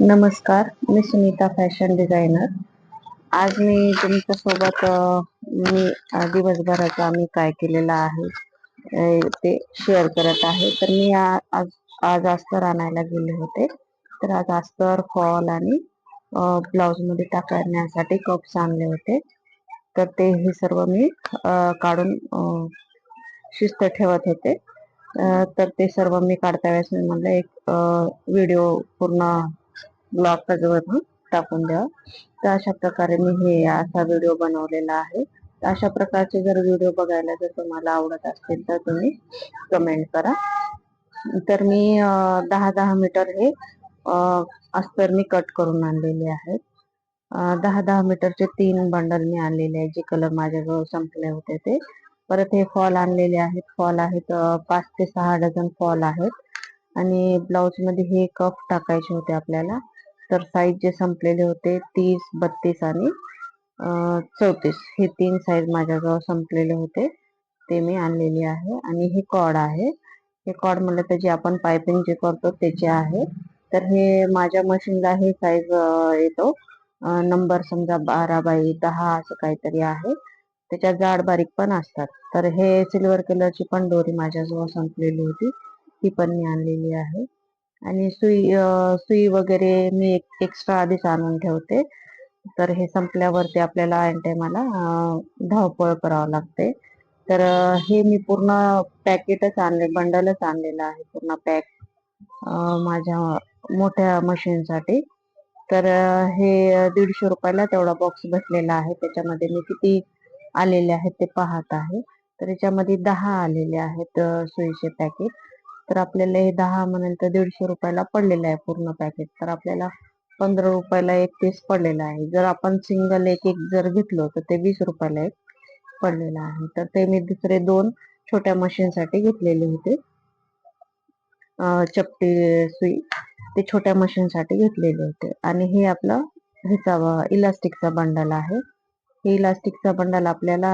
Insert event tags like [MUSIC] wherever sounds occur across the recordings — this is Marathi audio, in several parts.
नमस्कार मी सुनीता फॅशन डिझायनर. आज मी तुमच्यासोबत मी दिवसभराचा मी काय केलेलं आहे ते शेअर करत आहे. तर मी आज आज अस्तर आणायला गेले होते. तर आज अस्तर फॉल आणि ब्लाऊजमध्ये टाकण्यासाठी कप्स आणले होते. तर ते हे सर्व मी काढून शिस्त ठेवत होते. तर ते सर्व मी काढता वेळेस मी म्हणलं एक व्हिडिओ पूर्ण ब्लॉग त्याच्यावरून टाकून द्या. तर अशा प्रकारे मी हे असा व्हिडिओ बनवलेला आहे. तर अशा प्रकारचे जर व्हिडिओ बघायला जर तुम्हाला आवडत असतील तर तुम्ही कमेंट करा. तर मी दहा दहा मीटर हे अस्तर मी कट करून आणलेले आहेत. दहा दहा मीटरचे तीन बंडल मी आणलेले आहेत जे कलर माझ्याजवळ संपले होते ते. परत हे फॉल आणलेले आहेत. फॉल आहेत पाच ते सहा डझन फॉल आहेत. आणि ब्लाउजमध्ये हे कफ टाकायचे होते आपल्याला. तर साईज जे संपलेले होते तीस बत्तीस आणि चौतीस. हे तीन साईज माझ्याजवळ संपलेले होते. ते मी आणलेली आहे. आणि हे कॉड आहे. हे कॉड म्हणलं तर जे आपण पायपिंग जे करतो त्याचे आहे. तर हे माझ्या मशीनला हे साईज येतो. नंबर समजा बारा बाई दहा असं काहीतरी आहे. त्याच्यात जाड बारीक पण असतात. तर हे सिल्वर कलरची पण दोरी माझ्याजवळ संपलेली होती. ती पण मी आणलेली आहे. आणि सुई सुई वगैरे मी एक एक्स्ट्रा आधीच आणून ठेवते. तर हे संपल्यावरती आपल्याला ऐन टायमाला धावपळ करावं लागते. तर हे मी पूर्ण पॅकेटच आणले बंडलच आणलेलं आहे. पूर्ण पॅक माझ्या मोठ्या मशीनसाठी तर हे दीडशे रुपयाला तेवढा बॉक्स भेटलेला आहे. त्याच्यामध्ये मी किती आलेले आहेत ते पाहत आहे. तर याच्यामध्ये दहा आलेले आहेत सुईचे पॅकेट तर आपल्याला हे दहा म्हणाल तर दीडशे रुपयाला पडलेलं आहे पूर्ण पॅकेट तर आपल्याला पंधरा रुपयाला एक पीस पडलेला आहे. जर आपण सिंगल एक एक जर घेतलो तर ते वीस रुपयाला एक पडलेलं आहे. तर ते मी दुसरे दोन छोट्या मशीनसाठी घेतलेले होते. चपटी सुई ते छोट्या मशीनसाठी घेतलेले होते. आणि हे आपलं ह्याचा इलास्टिकचा बंडल आहे. हे इलास्टिकचा बंडल आपल्याला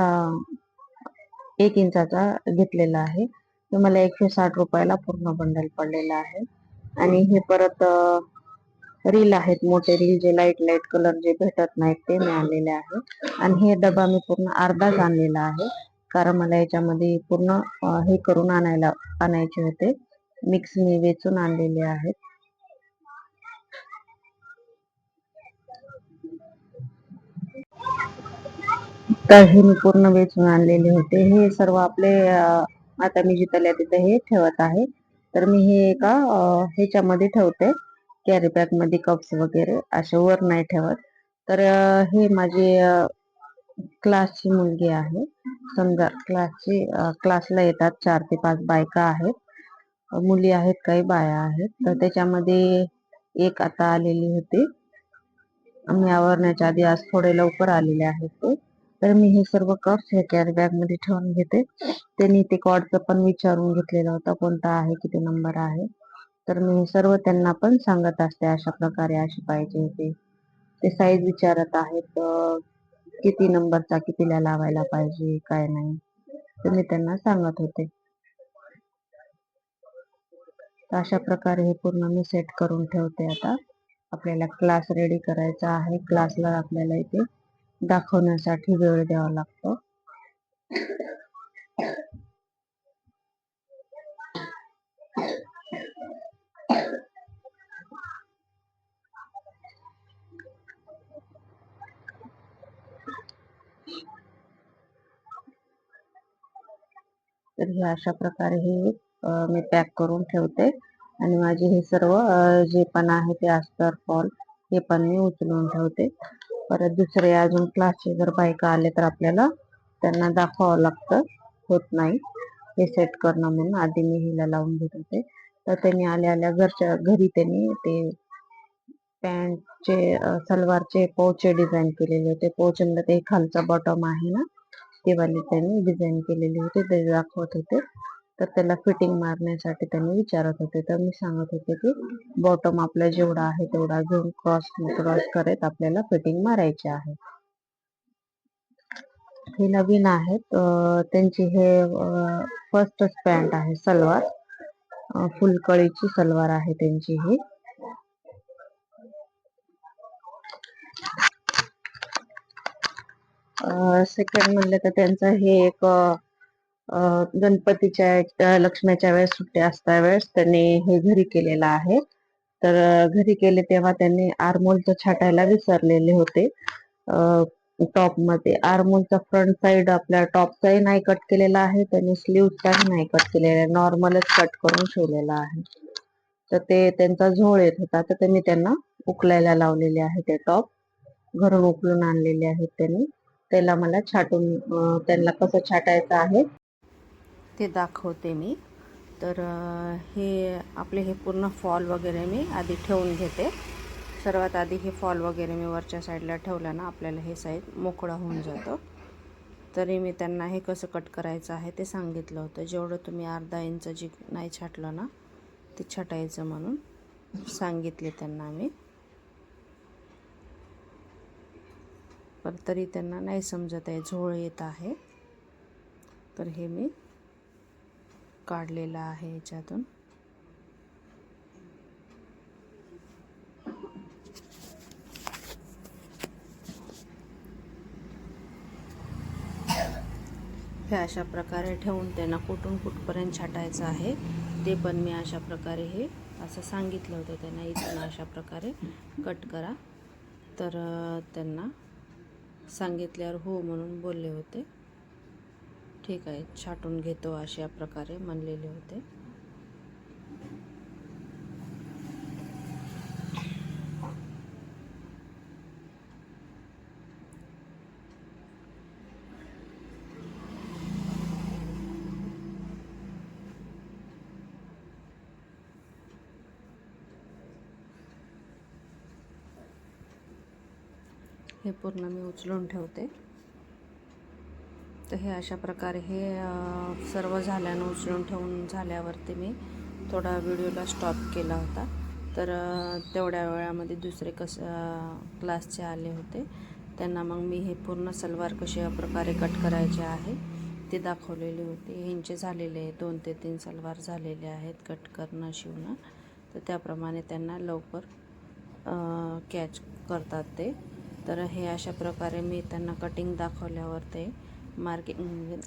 एक इंचाचा घेतलेला आहे. ते मला एकशे साठ रुपयाला पूर्ण बंडल पडलेला आहे. आणि हे परत रील आहेत मोठे रील जे लाइट लाइट कलर जे भेटत नाहीत ते मिळालेले आहे. आणि हे डबा मी पूर्ण अर्धाच आणलेला आहे. कारण मला याच्यामध्ये पूर्ण हे करून आणायला आणायचे होते. मिक्स मी वेचून आणलेले आहेत. तर हे मी पूर्ण वेचून आणलेले होते. हे सर्व आपले आता मी जिथल्या तिथे हे ठेवत आहे. तर मी हे एका ह्याच्यामध्ये ठेवते. कॅरी बॅगमध्ये कप्स वगैरे असे वर नाही ठेवत. तर हे माझी क्लासची मुलगी आहे. समजा क्लासची क्लासला येतात चार ते पाच बायका आहेत. मुली आहेत काही बाया आहेत. तर त्याच्यामध्ये एक आता आलेली होती. मी आवरण्याच्या आधी आज थोडे लवकर आलेले आहेत ते. तर मी हे सर्व कप्स हे कॅरी बॅगमध्ये ठेवून घेते. त्यांनी ते कॉडचं पण विचारून घेतलेला होता कोणता आहे किती नंबर आहे. तर मी हे सर्व त्यांना पण सांगत असते अशा प्रकारे अशी पाहिजे ते ते साईज विचारत आहेत किती नंबरचा कितीला लावायला पाहिजे काय नाही. तर मी त्यांना सांगत होते. तर अशा प्रकारे हे पूर्ण मी सेट करून ठेवते आता. आपल्याला क्लास रेडी करायचा आहे. क्लासला आपल्याला इथे दाखवण्यासाठी वेळ द्यावा लागतो. तर हे अशा प्रकारे हे मी पॅक करून ठेवते. आणि माझे हे सर्व जे पण आहे ते अस्तर फॉल हे पण मी उचलून ठेवते. परत दुसरे अजून क्लासचे जर बायका आले तर आपल्याला त्यांना दाखवावं लागतं. होत नाही. हे सेट करणं म्हणून आधी मी हिला लावून घेत होते. तर त्यांनी आल्या आल्या घरच्या घरी त्यांनी ते पॅन्टचे सलवारचे पोचे डिझाईन केलेले होते. पोचमध्ये ते खालचा बॉटम आहे ना? ते वाले त्यांनी डिझाईन केलेले होते. ते दाखवत होते. तर त्याला फिटिंग मारण्यासाठी त्यांनी विचारत होते. तर मी सांगत होते की बॉटम आपला जेवढा आहे तेवढा घेऊन क्रॉस क्रॉस करत आपल्याला फिटिंग मारायची आहे. हे नवीन आहेत. त्यांची हे फर्स्टच पॅन्ट आहे सलवार. फुलकळीची सलवार आहे त्यांची ही. सेकंड म्हणलं तर त्यांचं हे एक गणपतीच्या लक्ष्मीच्या वेळेस सुट्ट्या असता वेळेस त्यांनी हे घरी केलेलं आहे. तर घरी केले तेव्हा त्यांनी आरमोलचं छाटायला विसरलेले होते. टॉपमध्ये. आरमोलचा फ्रंट साइड आपल्या टॉपचाही नाही कट केलेला आहे. त्यांनी स्लीवचाही नाही कट केलेला आहे. नॉर्मलच कट करून शिवलेला आहे. तर ते त्यांचा झोळ येत होता. तर त्यांनी त्यांना उकलायला लावलेले आहे ते टॉप घरून उकलून आणलेले आहेत त्यांनी. त्याला मला छाटून त्यांना कसं छाटायचं आहे ते दाखवते मी. तर हे आपले हे पूर्ण फॉल वगैरे मी आधी ठेवून घेते. सर्वात आधी हे फॉल वगैरे मी वरच्या साईडला ठेवल्यानं ना आपल्याला हे साईड मोकळा होऊन जातो. तरी मी त्यांना हे कसं कट करायचं आहे ते सांगितलं होतं. जेवढं तुम्ही अर्धा इंच जी नाही छाटलं ना ते छटायचं म्हणून सांगितले त्यांना मी. पण तरी त्यांना नाही समजत आहे झोळ येत आहे. तर हे मी काढलेलं आहे याच्यातून. हे अशा प्रकारे ठेवून त्यांना कुठून कुठपर्यंत छाटायचं आहे ते पण मी अशा प्रकारे हे असं सांगितलं होतं त्यांना. इथून अशा प्रकारे कट करा. तर त्यांना सांगितल्यावर हो म्हणून बोलले होते. ठीक आहे छाटून घेतो अशा प्रकारे म्हणलेले होते. हे पूर्ण मी उचलून ठेवते. तर हे अशा प्रकारे हे सर्व झाल्यानं उचलून ठेवून झाल्यावरती मी थोडा व्हिडिओला स्टॉप केला होता. तर तेवढ्या वेळामध्ये दुसरे कस क्लासचे आले होते. त्यांना मग मी हे पूर्ण सलवार कशा प्रकारे कट करायचे आहे ते दाखवलेले होते. ह्यांचे झालेले आहे दोन ते तीन सलवार झालेले आहेत कट करणं शिवणं. तर त्याप्रमाणे त्यांना लवकर कॅच करतात ते. तर हे अशा प्रकारे मी त्यांना कटिंग दाखवल्यावर ते मार्किंग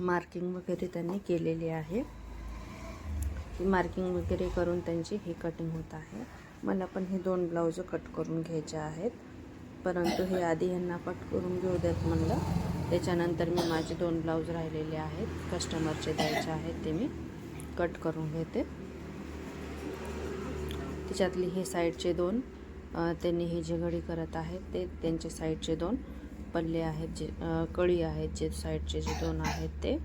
मार्किंग वगैरे त्यांनी केलेली आहे. ती मार्किंग वगैरे करून त्यांची ही कटिंग होत आहे. मला पण हे दोन ब्लाऊज कट करून घ्यायचे आहेत. परंतु हे आधी ह्यांना कट करून घेऊ देत म्हणलं. त्याच्यानंतर मी माझे दोन ब्लाऊज राहिलेले आहेत. कस्टमरचे द्यायचे आहेत ते मी कट करून घेते. त्याच्यातली हे साईडचे दोन त्यांनी हे जे घडी करत आहेत ते त्यांचे साईडचे दोन पल्ले आहेत जे कळी आहेत जे साईडचे जे दोन आहेत ते.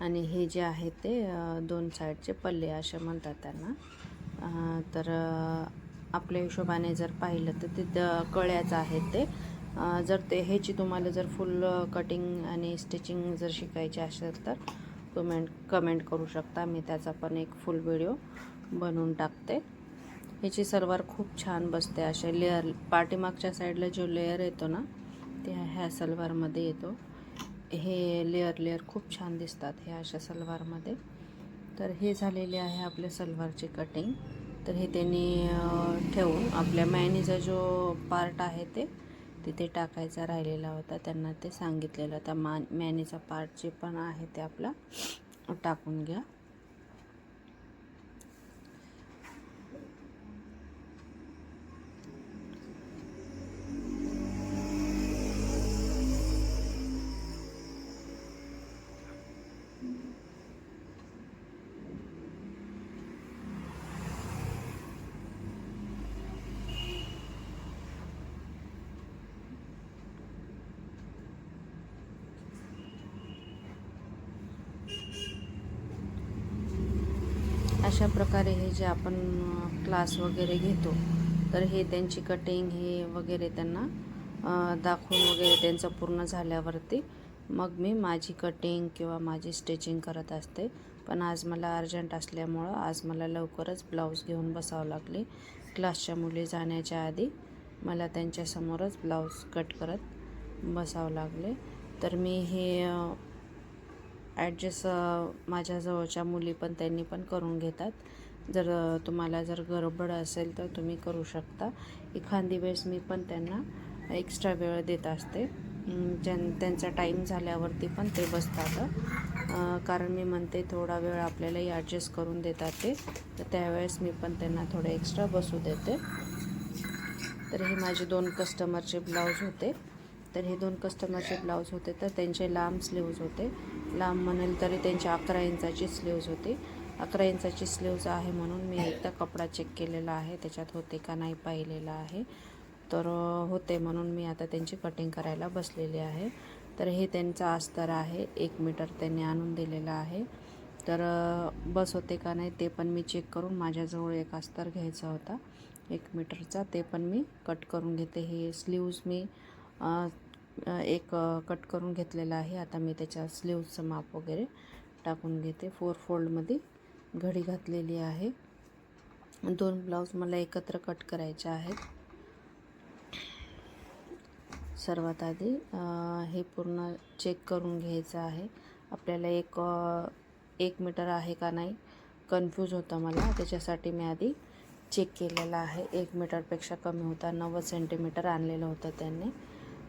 आणि हे जे आहेत ते दोन साईडचे पल्ले असे म्हणतात त्यांना. तर आपल्या हिशोबाने जर पाहिलं तर ते द- कळ्याच आहेत ते. जर ते ह्याची तुम्हाला जर फुल कटिंग आणि स्टिचिंग जर शिकायची असेल तर कमेंट कमेंट करू शकता. मी त्याचा पण एक फुल व्हिडिओ बनवून टाकते. ह्याची सलवार खूप छान बसते. अशा लेअर पाठीमागच्या साईडला जो लेअर येतो ना ते ह्या सलवारमध्ये येतो. हे लेअर लेअर खूप छान दिसतात हे अशा सलवारमध्ये. तर हे झालेले आहे आपल्या सलवारची कटिंग तर हे त्यांनी ठेवून आपल्या मॅनीचा जो पार्ट आहे ते तिथे टाकायचा राहिलेला होता. त्यांना ते सांगितलेलं. होता मा मॅनीचा पार्ट जे पण आहे ते आपला टाकून घ्या. अशा प्रकारे हे जे आपण क्लास वगैरे घेतो तर हे त्यांची कटिंग हे वगैरे त्यांना दाखवून वगैरे त्यांचं पूर्ण झाल्यावरती मग मी माझी कटिंग किंवा माझी स्टिचिंग करत असते. पण आज मला अर्जंट असल्यामुळं आज मला लवकरच ब्लाऊज घेऊन बसावं लागले. क्लासच्या मुली जाण्याच्या आधी मला त्यांच्यासमोरच ब्लाऊज कट करत बसावं लागले. तर मी हे ॲडजस्ट माझ्या जवळच्या मुली पण त्यांनी पण करून घेतात. जर तुम्हाला जर गडबड असेल तर तुम्ही करू शकता. एखादी वेळेस मी पण त्यांना एक्स्ट्रा वेळ देत असते. ज्यां त्यांचा टाईम झाल्यावरती पण ते बसतात. कारण मी म्हणते थोडा वेळ आपल्यालाही ॲडजस्ट करून देतात ते. तर त्यावेळेस मी पण त्यांना थोडं एक्स्ट्रा बसू देते. तर हे माझे दोन कस्टमरचे ब्लाऊज होते. तर हे दोन कस्टमरचे ब्लाऊज होते. तर त्यांचे लांब स्लीव्ज होते. लांब म्हणेल तरी त्यांचे अकरा इंचाची स्लीव्ज होती. अकरा इंचाची स्लीव्ज आहे म्हणून मी [COUGHS] एकदा कपडा चेक केलेला आहे. त्याच्यात होते का नाही पाहिलेला आहे. तर होते म्हणून मी आता त्यांची कटिंग करायला बसलेली आहे. तर हे त्यांचा अस्तर आहे. एक मीटर त्यांनी आणून दिलेला आहे. तर बस होते का नाही ते पण मी चेक करून माझ्याजवळ एक अस्तर घ्यायचा होता. एक मीटरचा ते पण मी कट करून घेते. हे स्लीव्ज मी एक कट करून घेतलेला आहे. आता मी त्याच्या स्लीव्जचं माप वगैरे टाकून घेते. फोर फोल्डमध्ये घडी घातलेली आहे. दोन ब्लाऊज मला एकत्र कट करायचे आहेत. सर्वात आधी हे पूर्ण चेक करून घ्यायचं आहे. आपल्याला एक एक मीटर आहे का नाही कन्फ्यूज होतं मला. त्याच्यासाठी मी आधी चेक केलेला आहे. एक मीटरपेक्षा कमी होता. नव्वद सेंटीमीटर आणलेलं होतं त्यांनी.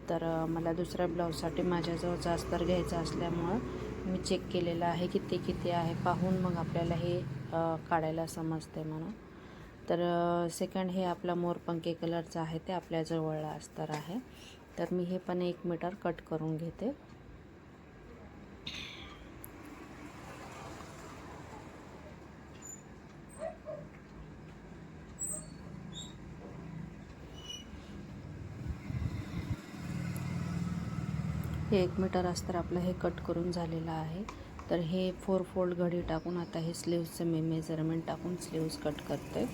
तर मला दुसऱ्या ब्लाऊजसाठी माझ्याजवळचा अस्तर घ्यायचा असल्यामुळं मी चेक केलेलं आहे की ते किती आहे. पाहून मग आपल्याला हे काढायला समजते म्हणून. तर सेकंड हे आपला मोरपंखे कलरचं आहे ते आपल्याजवळला अस्तर आहे. तर मी हे पण एक मीटर कट करून घेते. हे एक मीटर अस्तर आपलं हे कट करून झालेलं आहे. तर हे फोर फोल्ड घडी टाकून आता हे स्लीव्जचं मी मेजरमेंट टाकून स्लीव्ज कट करते.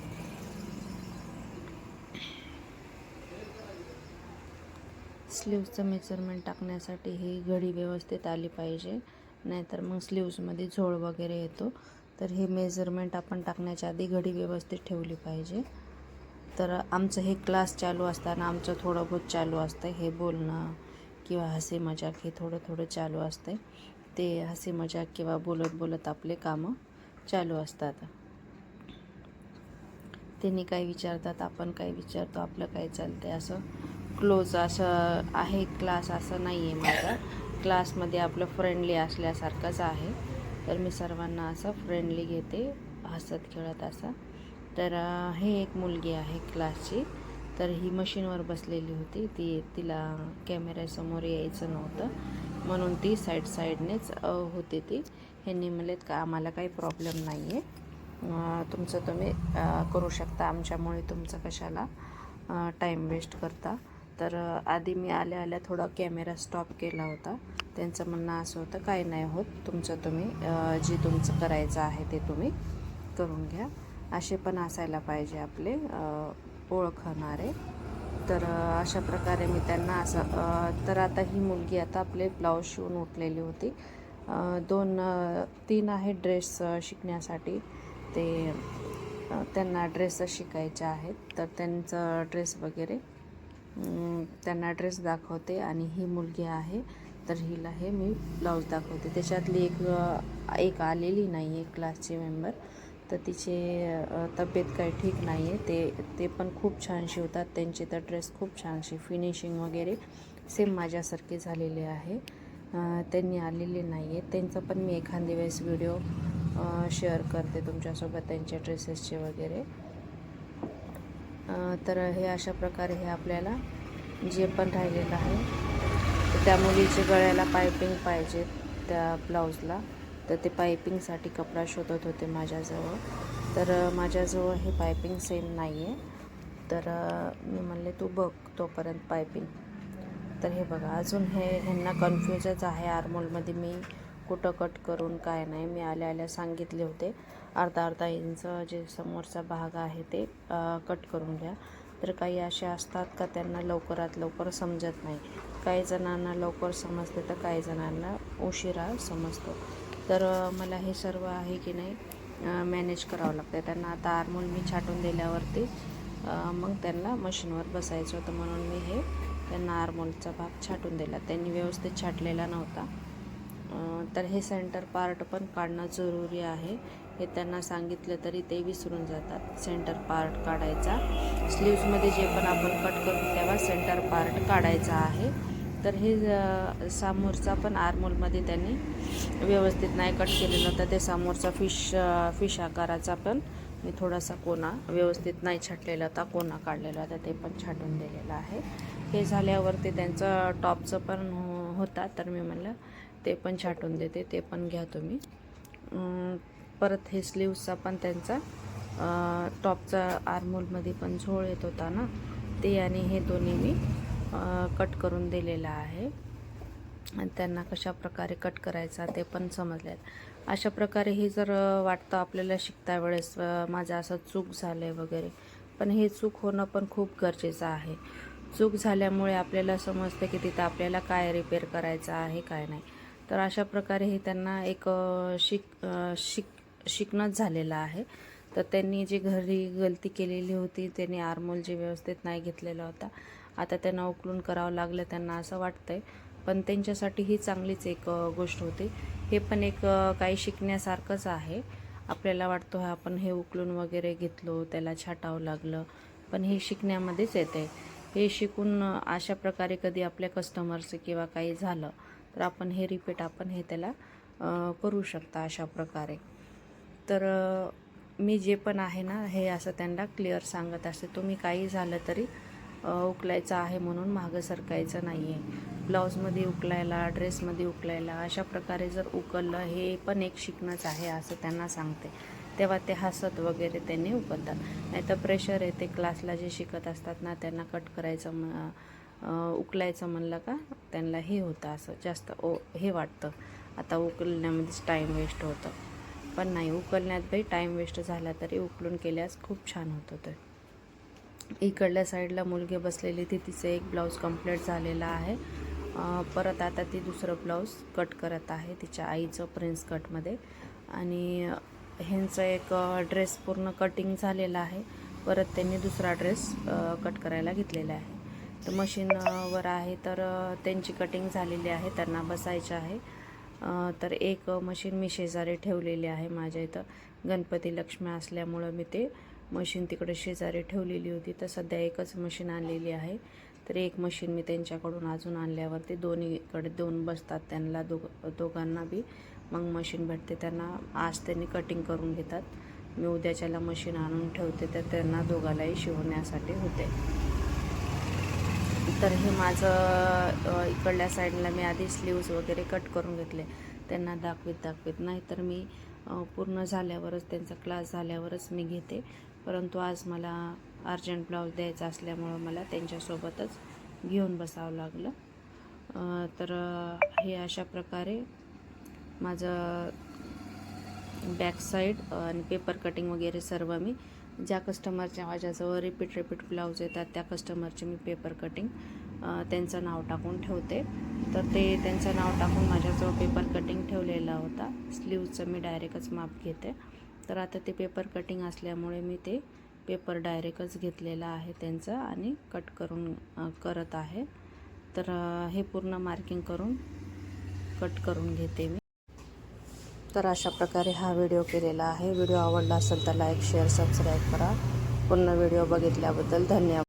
स्लीव्जचं मेजरमेंट टाकण्यासाठी ही घडी व्यवस्थित आली पाहिजे. नाहीतर मग स्लीव्जमध्ये झोळ वगैरे येतो. तर हे मेजरमेंट आपण टाकण्याच्या आधी घडी व्यवस्थित ठेवली पाहिजे. तर आमचं हे क्लास चालू असताना आमचं थोडं बहुत चालू असतं. हे बोलणं किंवा हसी मजाक हे थोडं थोडं चालू असते ते हसी मजाक किंवा बोलत बोलत आपले कामं चालू असतात. त्यांनी काय विचारतात आपण काय विचारतो आपलं काय चालतंय असं क्लोज असं आहे क्लास असं नाही आहे माझा. क्लासमध्ये आपलं फ्रेंडली असल्यासारखंच आहे. तर मी सर्वांना असं फ्रेंडली घेते हसत खेळत असं. तर हे एक मुलगी आहे क्लासची तर ही मशीनवर बसलेली होती. ती तिला कॅमेऱ्यासमोर यायचं नव्हतं. म्हणून ती साईड साईडनेच होती ती. ह्यांनी म्हणले का आम्हाला काही प्रॉब्लेम नाही आहे तुमचं तुम्ही करू शकता. आमच्यामुळे तुमचं कशाला टाईम वेस्ट करता. तर आधी मी आल्या आल्या थोडा कॅमेरा स्टॉप केला होता. त्यांचं म्हणणं असं होतं काही नाही होत. तुमचं तुम्ही जे तुमचं करायचं आहे ते तुम्ही करून घ्या. असे पण असायला पाहिजे आपले ओळखणार ओळखणारे तर अशा प्रकारे मी त्यांना असं तर आता ही मुलगी आता आपले ब्लाऊज शिवून उठलेली होती. दोन तीन आहे ड्रेस शिकण्यासाठी. ते त्यांना ड्रेस शिकायचे आहेत. तर त्यांचं ड्रेस वगैरे त्यांना ड्रेस दाखवते आणि ही मुलगी आहे. तर हिला हे मी ब्लाऊज दाखवते. त्याच्यातली एक एक आलेली नाही आहे क्लासची मेंबर तर तिचे तब्येत काही ठीक नाही आहे ते ते पण खूप छान शिवतात. त्यांचे तर ड्रेस खूप छानशी फिनिशिंग वगैरे सेम माझ्यासारखे झालेले आहे. त्यांनी आलेले नाही आहे त्यांचं पण मी एखादी वेळेस व्हिडिओ शेअर करते तुमच्यासोबत त्यांच्या ड्रेसेसचे वगैरे. तर हे अशा प्रकारे हे आपल्याला जे पण राहिलेलं आहे त्या मुलीच्या गळ्याला पायपिंग पाहिजे त्या ब्लाऊजला तर ते पायपिंगसाठी कपडा शोधत होते माझ्याजवळ. तर माझ्याजवळ हे पायपिंग सेम नाही आहे तर मी म्हणले तू बघ तोपर्यंत पायपिंग. तर हे बघा अजून हे ह्यांना कन्फ्युजच आहे आरमोलमध्ये मी कुठं कट करून काय नाही. मी आल्या आल्या सांगितले होते. अर्धा अर्धा इंच जे समोरचा भाग आहे ते कट करून घ्या. तर काही असे असतात का त्यांना लवकरात लवकर समजत नाही. काही जणांना लवकर समजते तर काही जणांना उशिरा समजतो. तर मला हे सर्व आहे की नाही मॅनेज करावं लागतं त्यांना आता आरमोल मी छाटून दिल्यावरती मग त्यांना मशीनवर बसायचं होतं म्हणून मी हे त्यांना आरमोलचा भाग छाटून दिला. त्यांनी व्यवस्थित छाटलेला नव्हता. तर हे सेंटर पार्ट पण काढणं जरुरी आहे. हे त्यांना सांगितलं तरी ते विसरून जातात. सेंटर पार्ट काढायचा. स्लीव्समध्ये जे पण आपण कट करू तेव्हा सेंटर पार्ट काढायचा आहे. तर हे सामोरचा समोरचा पण आर्मोलमध्ये त्यांनी व्यवस्थित नाही कट केलेलं. होतं ते समोरचा फिश फिश आकाराचा पण मी थोडासा कोना व्यवस्थित नाही छाटलेला होता कोना काढलेला होता ते पण छाटून दिलेलं आहे. हे झाल्यावरती त्यांचं टॉपचं पण होता तर मी म्हणलं ते पण छाटून देते ते पण घ्या तुम्ही. परत हे स्लीव्सचा पण त्यांचा टॉपचा आर्मोलमध्ये पण झोळ येत होता ना ते आणि हे दोन्ही मी कट करून दिलेलं आहे. आणि त्यांना कशा प्रकारे कट करायचा ते पण समजले. अशा प्रकारे हे जर वाटतं आपल्याला शिकता वेळेस माझं असं चूक झालं आहे वगैरे पण हे चूक होणं पण खूप गरजेचं आहे. चूक झाल्यामुळे आपल्याला समजतं की तिथं आपल्याला काय रिपेअर करायचं आहे काय नाही. तर अशा प्रकारे हे त्यांना एक शिक शिक शिकणंच झालेलं आहे. तर त्यांनी जी घरी गलती केलेली होती त्यांनी आरमोल जे व्यवस्थित नाही घेतलेला होता आता त्यांना उकलून करावं लागलं त्यांना असं वाटतंय. पण त्यांच्यासाठी ही चांगलीच एक गोष्ट होती. हे पण एक काही शिकण्यासारखंच आहे. आपल्याला वाटतो "हा, आपण हे उकलून वगैरे घेतलो त्याला छाटावं लागलं. पण हे शिकण्यामध्येच येते हे शिकून अशा प्रकारे कधी आपल्या कस्टमरचं किंवा काही झालं तर आपण हे रिपीट आपण हे त्याला करू शकता अशा प्रकारे. तर मी जे पण आहे ना हे असं त्यांना क्लिअर सांगत असते. तुम्ही काही झालं तरी उकलायचं आहे म्हणून मागं सरकायचं नाही आहे ब्लाऊजमध्ये उकलायला ड्रेसमध्ये उकलायला अशा प्रकारे जर उकललं हे पण एक शिकणंच आहे असं त्यांना सांगते. तेव्हा ते हसत वगैरे त्यांनी उकलतात. नाही तर प्रेशर येते क्लासला जे शिकत असतात ना त्यांना कट करायचं म उकलायचं म्हणलं का त्यांना हे होतं असं जास्त ओ हे वाटतं. आता उकलण्यामध्येच टाईम वेस्ट होतं. पण नाही उकलण्यात बाई टाईम वेस्ट झाला तरी उकलून केल्यास खूप छान होतं ते. इकडल्या साईडला मुलगी बसलेली ती तिचं एक ब्लाऊज कंप्लीट झालेला आहे. परत आता ती दुसरं ब्लाऊज कट करत आहे तिच्या आईचं प्रिन्स कटमध्ये. आणि ह्यांचं एक ड्रेस पूर्ण कटिंग झालेला आहे. परत त्यांनी दुसरा ड्रेस कट करायला घेतलेला आहे. तर मशीनवर आहे तर त्यांची कटिंग झालेली आहे त्यांना बसायचं आहे. तर एक मशीन मी शेजारी ठेवलेली आहे माझ्या इथं. गणपती लक्ष्मी असल्यामुळं मी ते मशीन तिकडे शेजारी ठेवलेली होती. तर सध्या एकच मशीन आणलेली आहे. तर एक मशीन मी त्यांच्याकडून अजून आणल्यावरती दोन्हीकडे दोन बसतात त्यांना दोघ दोघांना बी. मग मशीन भेटते त्यांना. आज त्यांनी कटिंग करून घेतात. मी उद्याच्याला मशीन आणून ठेवते. तर त्यांना दोघालाही शिवण्यासाठी होते. तर हे माझं इकडल्या साईडला मी आधी स्लीव्ज वगैरे कट करून घेतले. त्यांना दाखवीत दाखवीत. नाही तर मी पूर्ण झाल्यावरच त्यांचा क्लास झाल्यावरच मी घेते. परंतु आज मला अर्जंट ब्लाऊज द्यायचा असल्यामुळं मला त्यांच्यासोबतच घेऊन बसावं लागलं. तर हे अशा प्रकारे माझं बॅकसाईड आणि पेपर कटिंग वगैरे सर्व मी ज्या कस्टमरच्या माझ्याजवळ रिपीट रिपीट ब्लाऊज येतात त्या कस्टमरचे मी पेपर कटिंग त्यांचं नाव टाकून ठेवते. तर ते त्यांचं नाव टाकून माझ्याजवळ पेपर कटिंग ठेवलेला होता. स्लीवचं मी डायरेक्टच माप घेते. तर आता ते पेपर कटिंग असल्यामुळे मी ते पेपर डायरेक्टच घेतलेला आहे त्यांचं आणि कट करून करत आहे. तर हे पूर्ण मार्किंग करून कट करून घेते मी. तर अशा प्रकारे हा व्हिडिओ केलेला आहे. व्हिडिओ आवडला असेल तर लाईक शेअर सबस्क्राईब करा. पूर्ण व्हिडिओ बघितल्याबद्दल धन्यवाद.